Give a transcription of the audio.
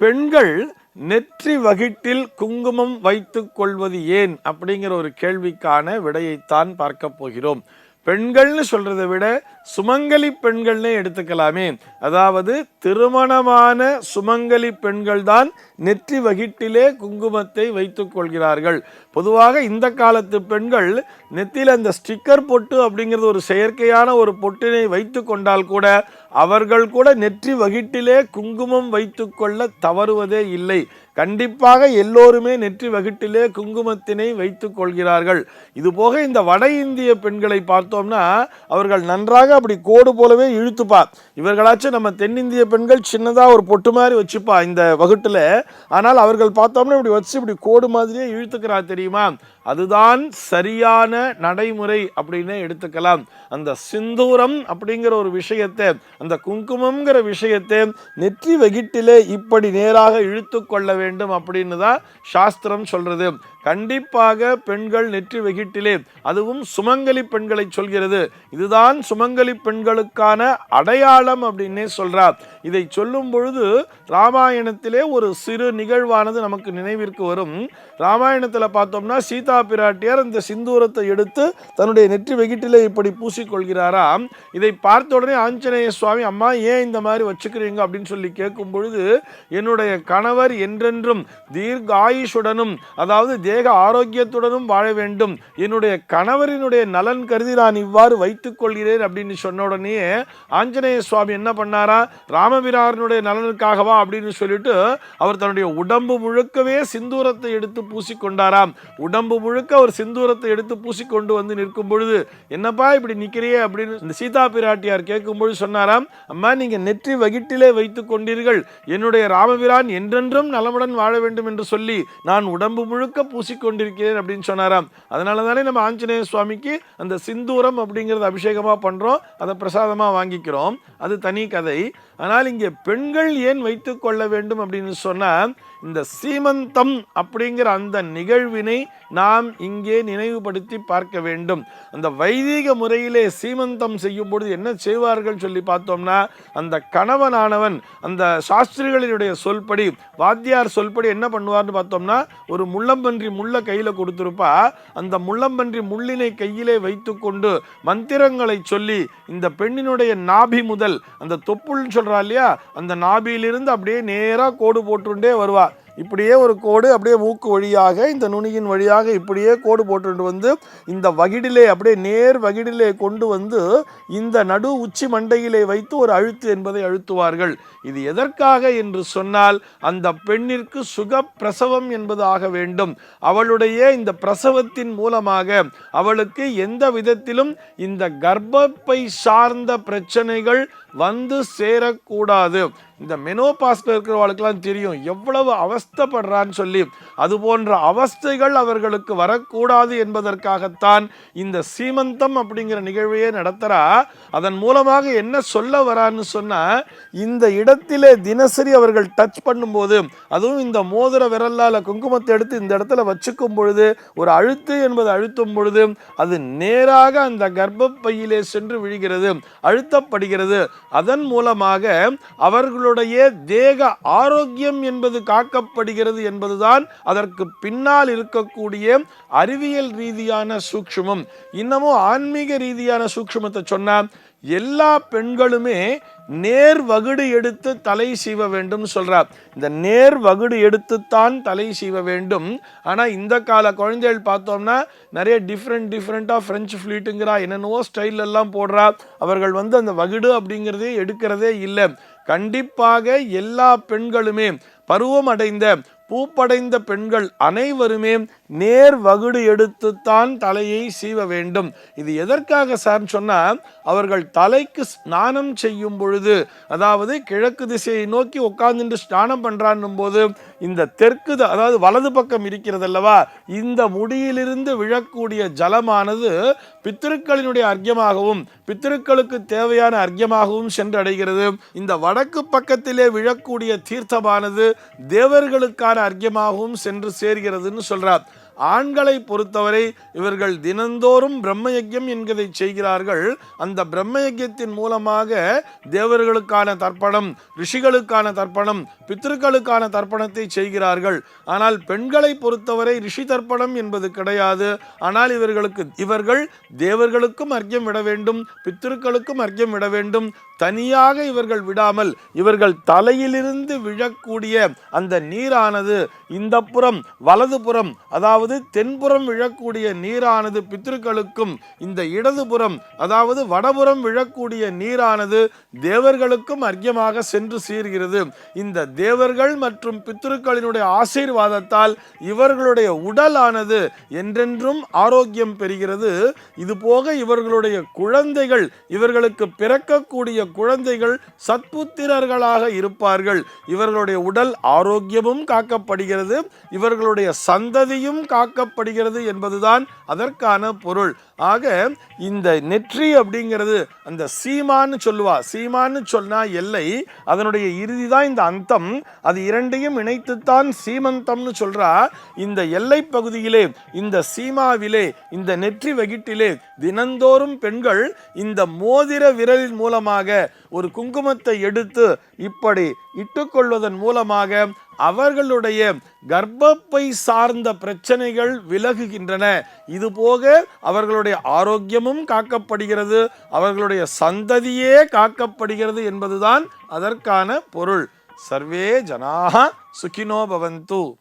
பெண்கள் நெற்றி வகிட்டில் குங்குமம் வைத்துக் கொள்வது ஏன் அப்படிங்கிற ஒரு கேள்விக்கான விடையைத்தான் பார்க்க போகிறோம். பெண்கள்னு சொல்றதை விட சுமங்கலி பெண்கள்னே எடுத்துக்கலாமே. அதாவது திருமணமான சுமங்கலி பெண்கள் தான் நெற்றி வகிட்டிலே குங்குமத்தை வைத்துக் கொள்கிறார்கள். பொதுவாக இந்த காலத்து பெண்கள் நெத்தியில் அந்த ஸ்டிக்கர் பொட்டு அப்படிங்கிறது ஒரு செயற்கையான ஒரு பொட்டினை வைத்து கொண்டால் கூட அவர்கள் கூட நெற்றி வகிட்டிலே குங்குமம் வைத்துக்கொள்ள தவறுவதே இல்லை. கண்டிப்பாக எல்லோருமே நெற்றி வகிட்டிலே குங்குமத்தினை வைத்துக் கொள்கிறார்கள். இதுபோக இந்த வட இந்திய பெண்களை பார்த்தோம்னா அவர்கள் நன்றாக அப்படி கோடு போலவே இழுத்துப்பா. இவர்களாச்சும் நம்ம தென்னிந்திய பெண்கள் சின்னதாக ஒரு பொட்டு மாதிரி வச்சுப்பா இந்த வகுட்டில். ஆனால் அவர்கள் பார்த்தோம்னா இப்படி வச்சு இப்படி கோடு மாதிரியே இழுத்துக்கிறா தெரியுமா? அதுதான் சரியான நடைமுறை அப்படின்னு எடுத்துக்கலாம். அந்த சிந்தூரம் அப்படிங்கிற ஒரு விஷயத்தை அந்த குங்குமம்ங்கிற விஷயத்தை நெற்றி வகிட்டிலே இப்படி நேராக இழுத்து கொள்ள வேண்டும் அப்படின்னு தான் சாஸ்திரம் சொல்றது. கண்டிப்பாக பெண்கள் நெற்றி வகிட்டிலே அதுவும் சுமங்கலி பெண்களை சொல்கிறது. இதுதான் சுமங்கலி பெண்களுக்கான அடையாளம் அப்படின்னே சொல்றார். இதை சொல்லும் பொழுது ராமாயணத்திலே ஒரு சிறு நிகழ்வானது நமக்கு நினைவிற்கு வரும். ராமாயணத்தில் பார்த்தோம்னா சீதா பிராட்டியார் இந்த சிந்தூரத்தை எடுத்து தன்னுடைய நெற்றி வெகிட்டிலே இப்படி பூசிக்கொள்கிறாராம் இதை பார்த்த உடனே ஆஞ்சநேய சுவாமி அம்மா ஏன் இந்த மாதிரி வச்சுக்கிறீங்க? அப்படின்னு சொல்லி கேட்கும் பொழுது என்னுடைய கணவர் என்றென்றும் தீர்க்க ஆயுஷுடனும் அதாவது தேக ஆரோக்கியத்துடனும் வாழ வேண்டும். என்னுடைய கணவரினுடைய நலன் கருதி நான் இவ்வாறு வைத்துக் கொள்கிறேன் அப்படின்னு சொன்ன உடனே ஆஞ்சநேய சுவாமி என்ன பண்ணாரா? ராமபிராரனுடைய நலனுக்காகவா அப்படின்னு சொல்லிட்டு அவர் தன்னுடைய உடம்பு முழுக்கவே சிந்தூரத்தை எடுத்து பூசிக்கொண்டாராம். உடம்பு முழுக்க அவர் சிந்தூரத்தை எடுத்து பூசிக்கொண்டு வந்து நிற்கும் பொழுது என்னப்பா இப்படி நிற்கிறியே அப்படின்னு இந்த சீதா பிராட்டியார் கேட்கும்பொழுது சொன்னாராம் அம்மா நீங்கள் நெற்றி வகிட்டிலே வைத்துக் கொண்டீர்கள். என்னுடைய ராமபிரான் என்றென்றும் நலமுடன் வாழ வேண்டும் என்று சொல்லி நான் உடம்பு முழுக்க பூசிக்கொண்டிருக்கிறேன் அப்படின்னு சொன்னாராம். அதனால தானே நம்ம ஆஞ்சநேய சுவாமிக்கு அந்த சிந்தூரம் அப்படிங்கிறது அபிஷேகமா பண்றோம் அதை பிரசாதமா வாங்கிக்கிறோம். அது தனி கதை. ஆனால் இங்கே பெண்கள் ஏன் வைத்துக் கொள்ள வேண்டும் அப்படின்னு சொன்னால் இந்த சீமந்தம் அப்படிங்கிற அந்த நிகழ்வினை நாம் இங்கே நினைவுபடுத்தி பார்க்க வேண்டும். அந்த வைதிக முறையிலே சீமந்தம் செய்யும் பொழுது என்ன செய்வார்கள் சொல்லி பார்த்தோம்னா அந்த கணவனானவன் அந்த சாஸ்திரிகளினுடைய சொல்படி வாத்தியார் சொல்படி என்ன பண்ணுவார்னு பார்த்தோம்னா ஒரு முள்ளம்பன்றி முள்ள கையில கொடுத்துருப்பா. அந்த முள்ளம்பன்றி முள்ளினை கையிலே வைத்துக்கொண்டு மந்திரங்களை சொல்லி இந்த பெண்ணினுடைய நாபி முதல் அந்த தொப்புள்னு சொல்றா இல்லையா? அந்த நாபியிலிருந்து அப்படியே நேரா கோடு போட்டுண்டே வருவார் இப்படியே ஒரு கோடு அப்படியே மூக்கு வழியாக இந்த நுனியின் வழியாக இப்படியே கோடு போட்டுட்டு வந்து இந்த வகிடிலே அப்படியே நேர் வகிடிலே கொண்டு வந்து இந்த நடு உச்சி மண்டையிலே வைத்து ஒரு அழுத்து என்பதை அழுத்துவார்கள். இது எதற்காக என்று சொன்னால் அந்த பெண்ணிற்கு சுக பிரசவம் என்பது ஆக வேண்டும். அவளுடைய இந்த பிரசவத்தின் மூலமாக அவளுக்கு எந்த விதத்திலும் இந்த கர்ப்பப்பை சார்ந்த பிரச்சனைகள் வந்து சேரக்கூடாது. இந்த மெனோபாஸ்ல இருக்கிறவளுக்கெல்லாம் தெரியும் எவ்வளவு அவஸ்தைப்படுறான்னு சொல்லி. அது போன்ற அவஸ்தைகள் அவர்களுக்கு வரக்கூடாது என்பதற்காகத்தான் இந்த சீமந்தம் அப்படிங்கிற நிகழ்வையே நடத்துறா. அதன் மூலமாக என்ன சொல்ல வரான்னு சொன்னா இந்த இடத்திலே தினசரி அவர்கள் டச் பண்ணும்போது அதுவும் இந்த மோதிர விரலால் குங்குமத்தை எடுத்து இந்த இடத்துல வச்சுக்கும் பொழுது ஒரு அழுத்து என்பது அழுத்தும் பொழுது அது நேராக அந்த கர்ப்பப்பையிலே சென்று விழுகிறது அழுத்தப்படுகிறது. அதன் மூலமாக அவர்களுடைய தேக ஆரோக்கியம் என்பது காக்கப்படுகிறது என்பதுதான் அதற்கு பின்னால் இருக்கக்கூடிய அறிவியல் ரீதியான சூக்ஷ்மம். இன்னமும் ஆன்மீக ரீதியான சூக்ஷ்மத்தை சொன்னா எல்லா பெண்களுமே நேர் வகுடு எடுத்து தலை சீவ வேண்டும் சொல்றார் இந்த நேர் வகுடு எடுத்துத்தான் தலை சீவ வேண்டும். ஆனால் இந்த கால குழந்தைகள் பார்த்தோம்னா நிறைய டிஃப்ரெண்ட் டிஃப்ரெண்ட்டாக ஃப்ரெஞ்சு ஃப்ளீட்டுங்கிறா என்னென்னவோ ஸ்டைல் எல்லாம் போடுறா. அவர்கள் வந்து அந்த வகுடு அப்படிங்கிறதே எடுக்கிறதே இல்லை. கண்டிப்பாக எல்லா பெண்களுமே பருவம் அடைந்த பூப்படைந்த பெண்கள் அனைவருமே நேர் வகுடு எடுத்துத்தான் தலையை சீவ வேண்டும். இது எதற்காக சார் சொன்னா அவர்கள் தலைக்கு ஸ்நானம் செய்யும் பொழுது அதாவது கிழக்கு திசையை நோக்கி உட்கார்ந்துட்டு ஸ்நானம் பண்றான்னும் போது இந்த தெற்கு அதாவது வலது பக்கம் இருக்கிறது அல்லவா இந்த முடியிலிருந்து விழக்கூடிய ஜலமானது பித்திருக்களினுடைய அர்க்கியமாகவும் பித்திருக்களுக்கு தேவையான அர்க்கியமாகவும் சென்றடைகிறது. இந்த வடக்கு பக்கத்திலே விழக்கூடிய தீர்த்தமானது தேவர்களுக்கான அர்க்கியமாகவும் சென்று சேர்கிறதுன்னு சொல்றார். ஆண்களை பொறுத்தவரை இவர்கள் தினந்தோறும் பிரம்ம யஜ்யம் என்கிறதை செய்கிறார்கள். அந்த பிரம்மயஜத்தின் மூலமாக தேவர்களுக்கான தர்ப்பணம் ரிஷிகளுக்கான தர்ப்பணம் பித்திருக்களுக்கான தர்ப்பணத்தை செய்கிறார்கள். ஆனால் பெண்களை பொறுத்தவரை ரிஷி தர்ப்பணம் என்பது கிடையாது. ஆனால் இவர்களுக்கு இவர்கள் தேவர்களுக்கும் அர்க்கியம் விட வேண்டும் பித்திருக்களுக்கும் அர்க்கியம் விட வேண்டும். தனியாக இவர்கள் விடாமல் இவர்கள் தலையிலிருந்து விழக்கூடிய அந்த நீரானது இந்த புறம் வலது புறம் அதாவது தென்புறம் விழக்கூடிய நீரானது பித்ருக்களுக்கும் இந்த இடதுபுறம் அதாவது வடபுறம் விழக்கூடிய நீரானது தேவர்களுக்கும் அர்க்கியமாக சென்று சீர்கிறது. இந்த தேவர்கள் மற்றும் பித்ருக்களினுடைய ஆசீர்வாதத்தால் இவர்களுடைய உடலானது என்றென்றும் ஆரோக்கியம் பெறுகிறது. இது போக இவர்களுடைய குழந்தைகள் இவர்களுக்கு பிறக்கக்கூடிய குழந்தைகள் சத்புத்திரர்களாக இருப்பார்கள். இவர்களுடைய உடல் ஆரோக்கியமும் காக்கப்படுகிறது. இவர்களுடைய சந்ததியும் காக்கப்படுகிறது என்பதுதான் அதற்கான பொருள். ஆக இந்த நெற்றி அப்படிங்கிறது அந்த சீமான்னு சொல்லுவா. சீமான்னு சொன்னா எல்லை அதனுடைய இறுதி தான் இந்த அந்தம். அது இரண்டையும் இணைத்துத்தான் சீமந்தம்னு சொல்றா. இந்த எல்லை பகுதியிலே இந்த சீமாவிலே இந்த நெற்றி வகிட்டிலே தினந்தோறும் பெண்கள் இந்த மோதிர விரலின் மூலமாக ஒரு குங்குமத்தை எடுத்து இப்படி இட்டுக்கொள்வதன் மூலமாக அவர்களுடைய கர்ப்பப்பை சார்ந்த பிரச்சனைகள் விலகுகின்றன. இது போக அவர்களுடைய ஆரோக்கியமும் காக்கப்படுகிறது. அவர்களுடைய சந்ததியே காக்கப்படுகிறது என்பதுதான் அதற்கான பொருள். சர்வே ஜனாக சுகினோ பவந்து.